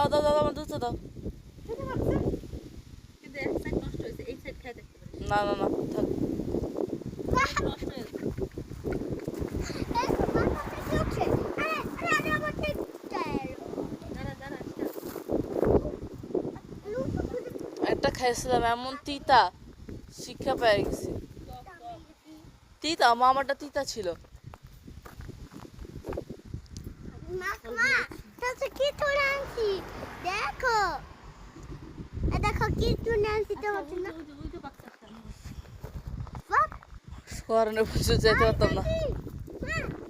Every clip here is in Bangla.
দাও দাও দাও আমার দুধ দাও। কিন্তু এক সাইড হয়েছে এই খাই না না না থাক। একটা খাইছিলাম এমন তিতা। শিক্ষা পেয়ে গেছি। তিতা মামাটা তিতা ছিল। দেখো। এ দেখো কি ওই যে বাচ্চাটা। বাপ, শহরে বুঝে যেতে পারতাম না মা,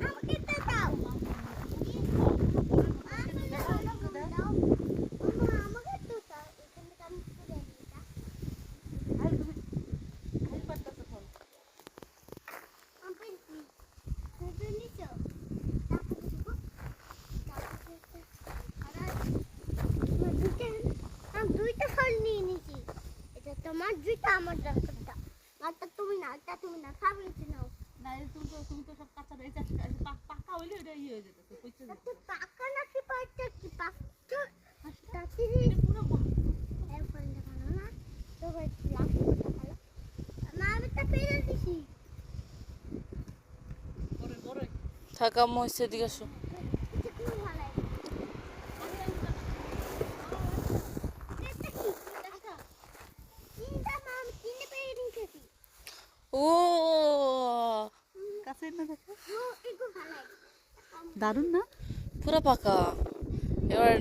আমাকে একটা দাও। মা, আমাকে দাও, আমাকে দাও। মা, আমাকে একটা দাও। এখান থেকে আমি তুলে আনি এটা। আর তুমি- আর পারতাছো ফোন। আমি পেয়েছি। তুমি তো নিছো। তারপর দিব। তারপর একটা- আর আছে। তোমার দুইটা- আমি দুইটা ফল নিয়ে নিয়েছি। আমার তুমি না তুমি না খাবি নাও না, তুমি তো- তুমি তো সব কাঁচা পাকা হইলে ওটা ইয়ে হয়ে পাকা নাকি পাইতে কি পুরো না। তো আমি তো পেরে দিছি। থাকা মহিষের দিকে আসো এটা খুব ভালো লাগে এটা কি এটা তিনটা মা আমি তিনটে পেরে দিয়েছি ও কাছে না দেখো ও এটা খুব ভালো লাগে দারুণ না? পুরো পাকা। এবার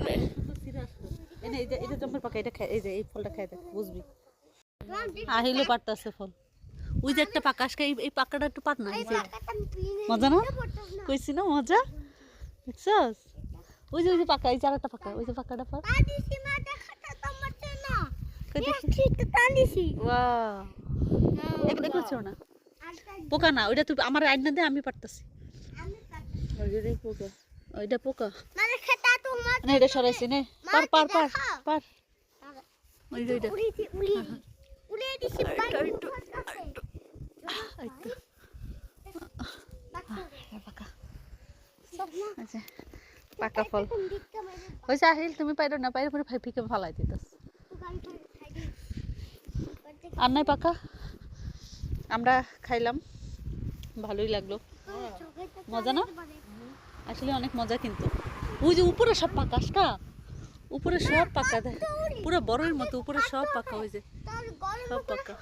পাকা এটা খাই এই যে এই ফলটা খাই দেখ বুঝবি। আহিলে পারতাছে ফল। ওই যে একটা পাকা এই পাকাটা একটু পাক না মজা না? কইছি না মজা? দেখছস? ওই যে ওই যে পাকা এই যে আরেকটা পাকা ওই যে পাকাটা তোমার না দেখি? এগুলো এগুলো ছিল না? পোকা না ওইটা তুই আমার আইনা দে আমি পারতাছি। ওইটা পোকা। মানে না এটা সরাইছি নে। পার পার পার পার। ওই ওইটা। পাকা। আচ্ছা পাকা ফল। হয়েছে আহিল তুমি পাইরো না পাইরো পরে ফিকে ফালাই দিতাস আর নাই পাকা? আমরা খাইলাম। ভালোই লাগল। মজা না? আসলে অনেক মজা কিন্তু। ওই যে উপরে সব পাকা আসটা উপরে সব পাকা দেয় পুরো বড়ের মতো, উপরে সব পাকা যে সব পাকা।